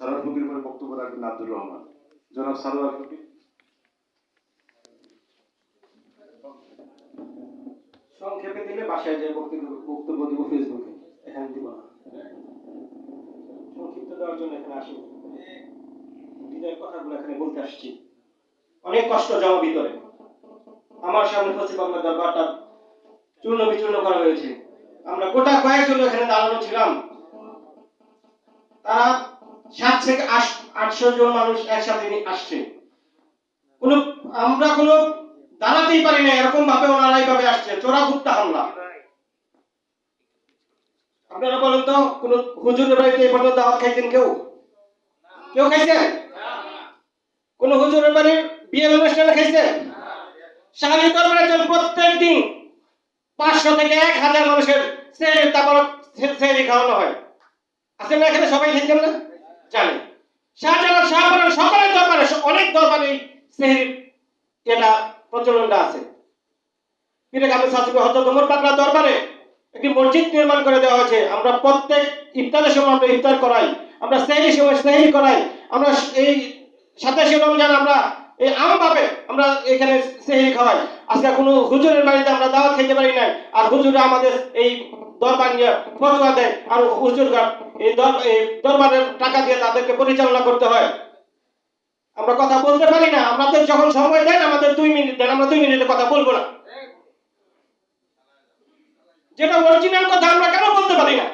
ফকির বক্তব্য রাখবেন আব্দুর রহমান। জনাব ফকির। সংক্ষেপে দিলে বাসায় যে বক্তব্য বক্তব্য দিব ফেসবুকে। এখানে দিব না। সংক্ষিপ্ত দেওয়ার জন্য এখানে আসি। হৃদয়ের কথাগুলো এখানে বলতে আসছি। অনেক কষ্ট জমা ভিতরে। আমার সামনে ফসিব আপনার দরবারটা চূর্ণ বিচূর্ণ করা হয়েছে। আমরা গোটা কয়েকজন এখানে দাঁড়ানো ছিলাম। তারা সাত থেকে আটশো জন মানুষ একসাথে আসছে। কোন, আমরা কোনো দাঁড়াতেই পারি না, এরকম ভাবে ওনারা এইভাবে আসছে। চোরা গুপ্তা হামলা। আপনারা বলেন তো, কোন হুজুরের বাড়িতে এই পর্যন্ত দাওয়াত খাইছেন কেউ? কেউ খাইছেন কোন হুজুরের বাড়ির বিয়ের অনুষ্ঠানে শাহী দরবারের জন্য প্রত্যেক দিন পাঁচশো থেকে এক হাজার মানুষের সেহরি তারপর সেহরি খাওয়ানো হয়। না এখানে সবাই খাইছেন না? জানেন শাহজালাল সকলের দরবারে অনেক দরবারে এটা প্রচলনটা আছে। হজরত ওমর দরবারে একটি মসজিদ নির্মাণ করে দেওয়া হয়েছে। আমরা প্রত্যেক ইফতারের সময় আমরা ইফতার করাই, আমরা সময় করাই। আমরা এই সাতাশে রমজান আমরা এই আম ভাবে আমরা এখানে সেহরি খাওয়াই। আজকে কোনো হুজুরের বাড়িতে আমরা দাওয়াত খেতে পারি না আর হুজুরা আমাদের এই দরবার নিয়ে ফটোয়া দেয় আর হুজুর এই দরবারের টাকা দিয়ে তাদেরকে পরিচালনা করতে হয়। আমরা কথা বলতে পারি না, আমাদের যখন সময় দেন, আমাদের দুই মিনিট দেন, আমরা দুই মিনিটে কথা বলব না। যেটা অরিজিনাল কথা আমরা কেন বলতে পারি না?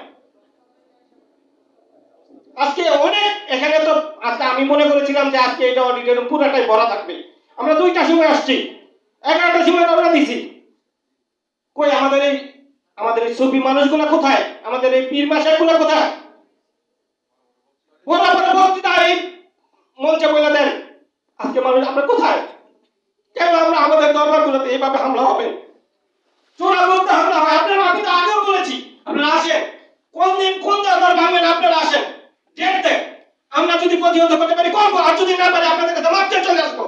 আজকে অনেক, এখানে তো আজকে আমি মনে করেছিলাম যে আজকে এটা অডিটোরিয়াম পুরাটাই ভরা থাকবে। আমরা দুইটা সময় আসছি। এগারোটার সময় আমরা দিছি। কই আমাদের এই আমাদের এই ছবি মানুষগুলা কোথায়? আমাদের এই পীর মাসায়গুলা কোথায় বলা বলে বক্তৃতা এই মঞ্চে বলে দেন। আজকে মানুষ আমরা কোথায়? কেন আমরা আমাদের দরবারগুলোতে এইভাবে হামলা হবে? চোরা বলতে হামলা হয়। আপনারা আমি তো আগেও বলেছি, আপনারা আসেন। কোন দিন কোন দরবার ভাঙবেন আপনারা আসেন। ডেট আমরা যদি প্রতিহত করতে পারি, করব। আর যদি না পারি, আপনাদের কাছে মাপতে চলে আসব।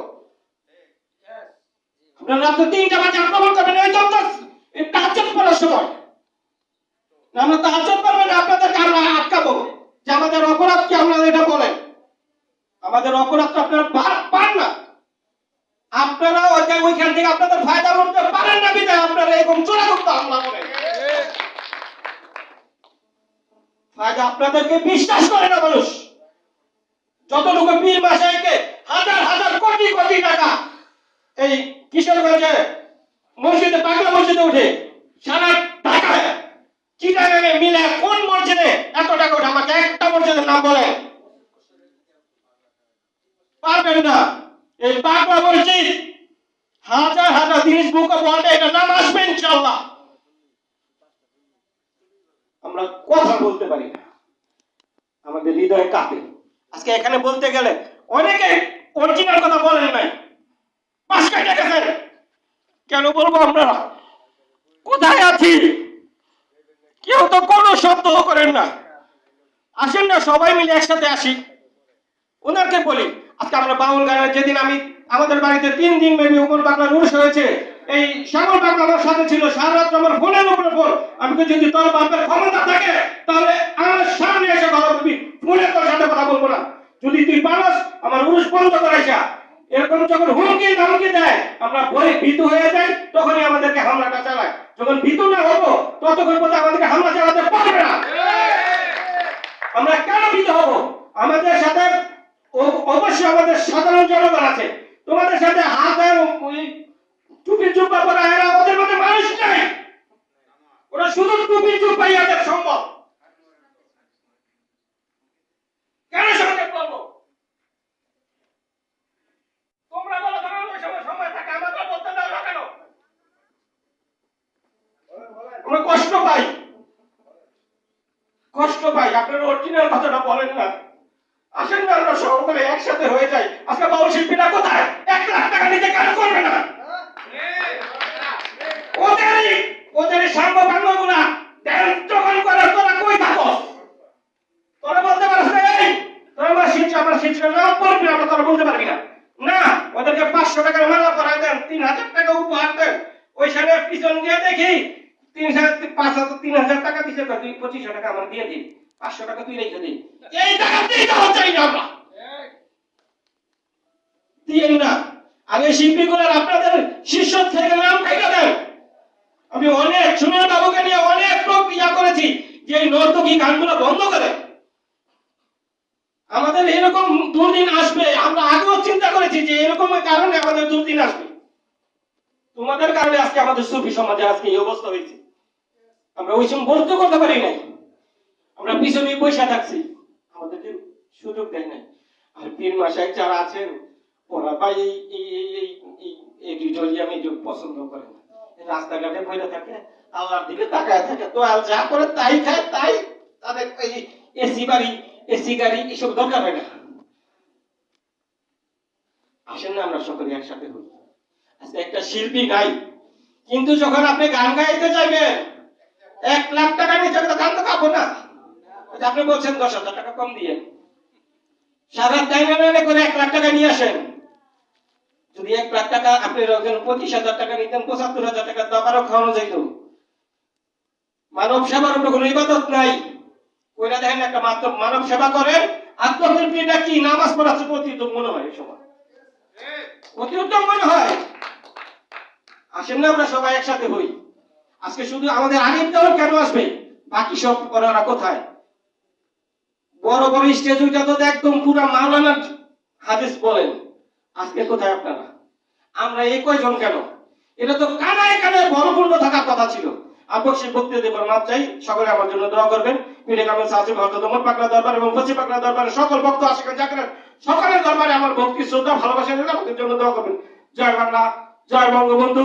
আপনারা রাত্রে তিনটা বাজে আক্রমণ করবেন। ওই দপ্তর এই তাহাজ্জুদ পড়ার সময় আমরা তাহাজ্জুদ পড়বেন না, আপনাদেরকে আমরা আটকাবো? যে আমাদের অপরাধ কি আপনারা এটা বলেন? আমাদের অপরাধ তো আপনারা পান না। আপনারা ওইখান থেকে আপনাদের ফায়দা করতে পারেন না বিধায় আপনারা এরকম চোরা করতে হামলা করেন ফায়দা আপনাদেরকে বিশ্বাস করে না মানুষ। যতটুকু পীর মাসাইকে হাজার হাজার কোটি কোটি টাকা এই কিশোরগঞ্জে মসজিদে পাগলা মসজিদে উঠে সারা মিলে কোন মসজিদে এত টাকা ওঠে? আমাকে একটা মসজিদের নাম বলেন। পারবেন না। এই মসজিদ, হাজার হাজার জিনিস এটা নাম আসবে ইনশাল্লাহ আমরা কথা বলতে পারি না। আমাদের হৃদয় কাঁপে। আজকে এখানে বলতে গেলে অনেকে অরিজিনাল কথা বলেন নাই। পাশ কেন বলব আমরা কোথায় আছি? শব্দ করেন না। আসেন না, সবাই মিলে একসাথে আসি। ওনাকে বলি, আজকে আমরা বাউল গানের যেদিন আমি আমাদের বাড়িতে তিন দিন মেবি উপর বাংলা রুশ হয়েছে, এই শ্যামল বাংলা আমার সাথে ছিল, সারা রাত আমার ফোনের উপরে ফোন। আমি যদি তোর বাপের ক্ষমতা থাকে, তাহলে আমার সামনে এসে কথা বলবি। ফোনে তোর সাথে কথা বলব না। যদি তুই পারস, আমার রুশ বন্ধ করাইছা এরকম যখন হুমকি ধমকি দেয়, আমরা ভয়ে ভীতু হয়ে যাই, তখনই আমাদেরকে হামলাটা চালায়। যখন ভীতু না হব, ততক্ষণ পর্যন্ত আমাদেরকে হামলা চালাতে পারবে না। আমরা কেন ভীত হব? আমাদের সাথে অবশ্যই আমাদের সাধারণ জনগণ আছে। তোমাদের সাথে হাতে টুপি চুপা পরা এরা ওদের মধ্যে মানুষ নাই। ওরা শুধু টুপি চুপাই এদের সম্ভব কেন সঙ্গে বলব তোমরা বলো তোমার ওই সময় সময় থাকে আমাদের বলতে দাও না কেন আমরা কষ্ট পাই কষ্ট পাই আপনারা অরিজিনাল কথাটা বলেন না। আসেন না, আমরা সকলে একসাথে হয়ে যাই। আজকে বাউল শিল্পীরা কোথায়? এক লাখ টাকা নিতে কেন করবে না? ওদেরই ওদেরই সাম্য ড্যান্স যখন করে, তোরা কই থাকো তোরা বলতে এই, তোরা না আমরা তোরা বলতে পারবি না। না, ওদেরকে পাঁচশো টাকার মালা দেন, তিন হাজার টাকা উপহার দেন। ওইখানে পিছন দিয়ে দেখি, তিন হাজার, পাঁচ হাজার, তিন হাজার টাকা তো তুই পঁচিশশো টাকা আমার দিয়ে দিন পাঁচশো টাকা তুই রেখে দিন এই টাকা জাতির দেওয়া চাই না আমরা। দিয়েন না। আগে শিল্পীগুলোর আপনাদের শিষ্য থেকে নাম কেটে দেন আমি অনেক সুনীল বাবুকে নিয়ে অনেক লোক করেছি, যে নর্তকী গানগুলো বন্ধ করে। আমাদের এরকম দুর্দিন আসবে। আমরা আগেও চিন্তা করেছি যে এরকম কারণে আমাদের দুর্দিন আসবে। তোমাদের কারণে আজকে আমাদের সুফি সমাজে আজকে এই অবস্থা হয়েছে। আমরা ওই সময় বলতে করতে পারি নাই। আমরা পিছনে বসে থাকছি। আমাদেরকে সুযোগ দেয় নাই। আর পীর মাসায় যারা আছেন, ওরা ভাই এই এই এই এই এডিটোরিয়াম পছন্দ করে না। রাস্তাঘাটে বইরে থাকে, আল্লাহর দিকে তাকায় থাকে তো আর যা করে তাই খায়, তাই তাদের এই এসি বাড়ি, এসি গাড়ি, এসব দরকার হয় না। আসেন না, আমরা সকলে একসাথে হই। আজকে একটা শিল্পী নাই, কিন্তু যখন আপনি গান গাইতে যাইবেন, এক লাখ টাকা নিচে তো গান তো গাবো না। আপনি বলছেন দশ হাজার টাকা কম দিয়ে। সারা টাইমে করে এক লাখ টাকা নিয়ে আসেন। যদি এক লাখ টাকা আপনি রাখেন পঁচিশ হাজার টাকা নিতেন, পঁচাত্তর হাজার টাকা তো আবারও খাওয়ানো যাইত। মানব সেবার উপর কোনো ইবাদত নাই। কইরা দেখেন একটা মাত্র মানব সেবা করেন আত্মতৃপ্তিটা কি, নামাজ পড়াচ্ছে প্রতি মনে হয় এই সময়। অতি উত্তম মনে হয়। আসেন না, আমরা সবাই একসাথে হই। আজকে শুধু আমাদের আরিফ দল কেন আসবে? বাকি সব ওরা কোথায়? বড় বড় স্টেজ ওইটা তো একদম পুরা মাওলানার হাদিস বলেন। আজকে কোথায় আপনারা? আমরা এই কয়জন কেন? এটা তো কানায় কানায় ভরপূর্ণ থাকার কথা ছিল। আবশ্যিক বক্তৃতা দেবার মাপ চাই। সকলে আমার জন্য দোয়া করবেন। পীরে কামেল সাসিম হযরত ওমর পাকলা দরবার এবং ফসি পাকলা দরবারে সকল ভক্ত আশিক জাকির সকলের দরবারে আমার ভক্তি, শ্রদ্ধা, ভালোবাসা নিয়ে আমাদের জন্য দোয়া করবেন। জয় বাংলা, জয় বঙ্গবন্ধু।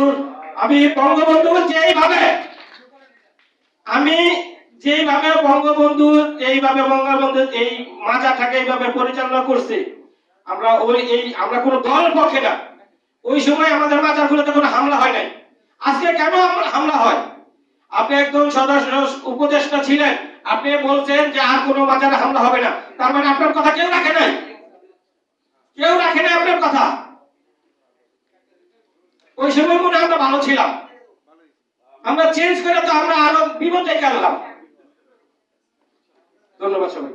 আমি বঙ্গবন্ধু যেইভাবে আমি যেইভাবে বঙ্গবন্ধু, এইভাবে বঙ্গবন্ধু, এই মাজাটাকে এইভাবে পরিচালনা করছে, আমরা ওই, এই, আমরা কোনো দল পক্ষে না। ওই সময় আমাদের মাজারগুলোতে কোনো হামলা হয় নাই। আজকে কেন আমরা- হামলা হয়? আপনি একজন সদস্য, উপদেষ্টা ছিলেন, আপনি বলছেন যে আর কোনো বাজারে হামলা হবে না। তার মানে আপনার কথা কেউ রাখে নাই? কেউ রাখে নাই আপনার কথা? ওই সময় মনে আমরা ভালো ছিলাম। আমরা চেঞ্জ করে তো আমরা আরও বিপদে গেলাম। ধন্যবাদ সবাই